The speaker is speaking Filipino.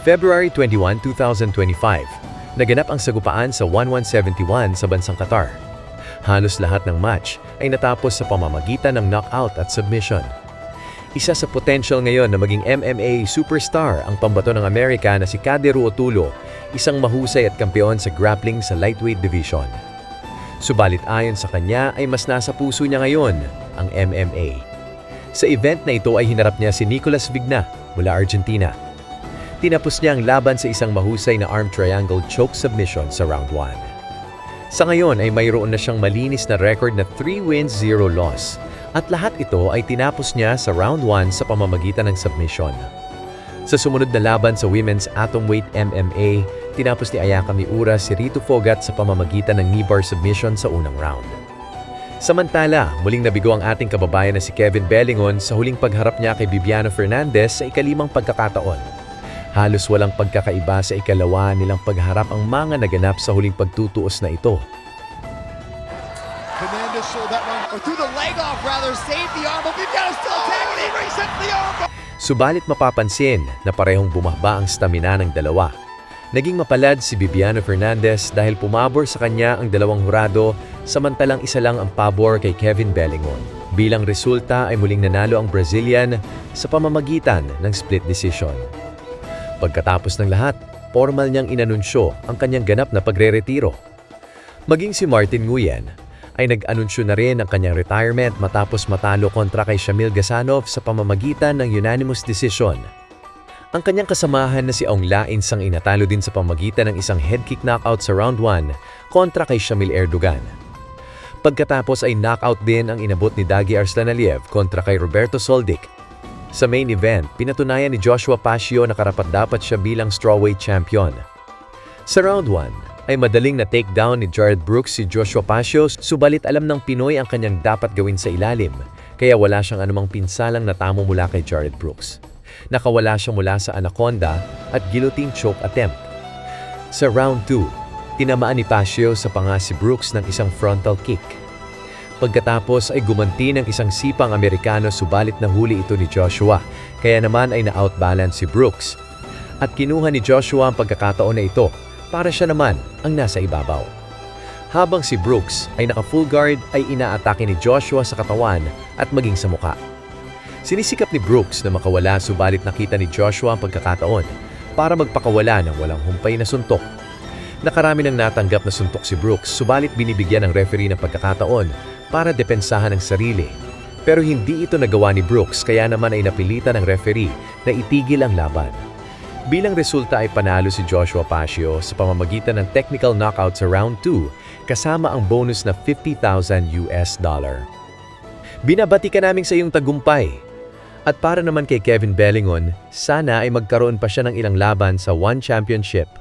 February 21, 2025, naganap ang sagupaan sa 1171 sa bansang Qatar. Halos lahat ng match ay natapos sa pamamagitan ng knockout at submission. Isa sa potential ngayon na maging MMA superstar ang pambato ng Amerika na si Kaderu Otulo, isang mahusay at kampeon sa grappling sa lightweight division. Subalit ayon sa kanya ay mas nasa puso niya ngayon ang MMA. Sa event na ito ay hinarap niya si Nicolas Vigna mula Argentina. Tinapos niya ang laban sa isang mahusay na arm triangle choke submission sa round 1. Sa ngayon ay mayroon na siyang malinis na record na 3 wins, 0 loss. At lahat ito ay tinapos niya sa round 1 sa pamamagitan ng submission. Sa sumunod na laban sa Women's Atomweight MMA, tinapos ni Ayaka Miura si Rito Fogat sa pamamagitan ng knee bar submission sa unang round. Samantala, muling nabigo ang ating kababayan na si Kevin Bellingon sa huling pagharap niya kay Bibiano Fernandez sa ikalimang pagkakataon. Halos walang pagkakaiba sa ikalawa nilang pagharap ang mga naganap sa huling pagtutuos na ito. Fernandez showed that one, or threw the leg off rather, saved the arm, but Viviano's still attacking, he resets the arm. Subalit mapapansin na parehong bumahba ang stamina ng dalawa. Naging mapalad si Bibiano Fernandez dahil pumabor sa kanya ang dalawang hurado samantalang isa lang ang pabor kay Kevin Bellingon. Bilang resulta ay muling nanalo ang Brazilian sa pamamagitan ng split decision. Pagkatapos ng lahat, formal niyang inanunsyo ang kanyang ganap na pagre-retiro. Maging si Martin Nguyen ay nag-anunsyo na rin ang kanyang retirement matapos matalo kontra kay Shamil Gasanov sa pamamagitan ng unanimous decision. Ang kanyang kasamahan na si Aung Lains ang inatalo din sa pamamagitan ng isang head kick knockout sa round 1 kontra kay Shamil Erdogan. Pagkatapos ay knockout din ang inabot ni Dagi Arslanaliev kontra kay Roberto Soldic. Sa main event, pinatunayan ni Joshua Pasio na karapat-dapat siya bilang strawweight champion. Sa round 1, ay madaling na takedown ni Jared Brooks si Joshua Pasio subalit alam ng Pinoy ang kanyang dapat gawin sa ilalim, kaya wala siyang anumang pinsalang natamo mula kay Jared Brooks. Nakawala siya mula sa anaconda at guillotine choke attempt. Sa round 2, tinamaan ni Pasio sa panga si Brooks ng isang frontal kick. Pagkatapos ay gumanti ng isang sipang Amerikano subalit nahuli ito ni Joshua, kaya naman ay na-outbalance si Brooks. At kinuha ni Joshua ang pagkakataon na ito para siya naman ang nasa ibabaw. Habang si Brooks ay naka-full guard ay inaatake ni Joshua sa katawan at maging sa muka. Sinisikap ni Brooks na makawala subalit nakita ni Joshua ang pagkakataon para magpakawala ng walang humpay na suntok. Nakarami ng natanggap na suntok si Brooks subalit binibigyan ng referee ng pagkakataon para depensahan ang sarili. Pero hindi ito nagawa ni Brooks kaya naman ay napilitan ng referee na itigil ang laban. Bilang resulta ay panalo si Joshua Pasio sa pamamagitan ng technical knockout sa round 2 kasama ang bonus na 50,000 US dollar. Binabati ka namin sa iyong tagumpay. At para naman kay Kevin Bellingon, sana ay magkaroon pa siya ng ilang laban sa One Championship